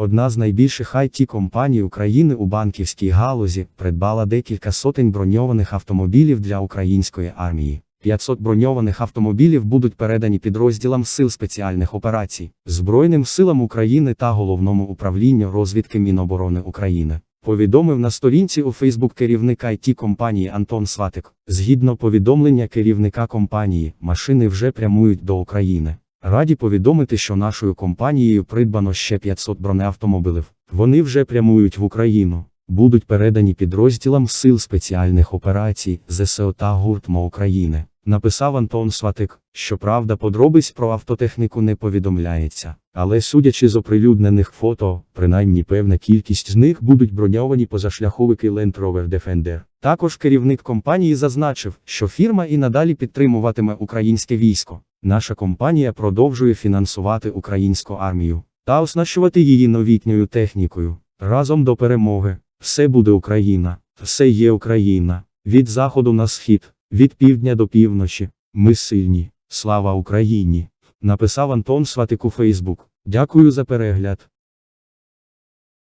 Одна з найбільших it компаній України у банківській галузі придбала декілька сотень броньованих автомобілів для української армії. 500 броньованих автомобілів будуть передані підрозділам сил спеціальних операцій, Збройним силам України та головному управлінню розвідки Міноборони України. Повідомив на сторінці у Фейсбук керівник it компанії Антон Сватик. Згідно повідомлення керівника компанії, машини вже прямують до України. Раді повідомити, що нашою компанією придбано ще 500 бронеавтомобілів. Вони вже прямують в Україну. Будуть передані підрозділам сил спеціальних операцій ЗСО та ГУРТМО України. Написав Антон Сватик. Щоправда, подробиць про автотехніку не повідомляється. Але судячи з оприлюднених фото, принаймні певна кількість з них будуть броньовані позашляховики Land Rover Defender. Також керівник компанії зазначив, що фірма і надалі підтримуватиме українське військо. Наша компанія продовжує фінансувати українську армію та оснащувати її новітньою технікою. Разом до перемоги. Все буде Україна, все є Україна. Від заходу на схід, від півдня до півночі. Ми сильні. Слава Україні! Написав Антон Сватик у Фейсбук. Дякую за перегляд.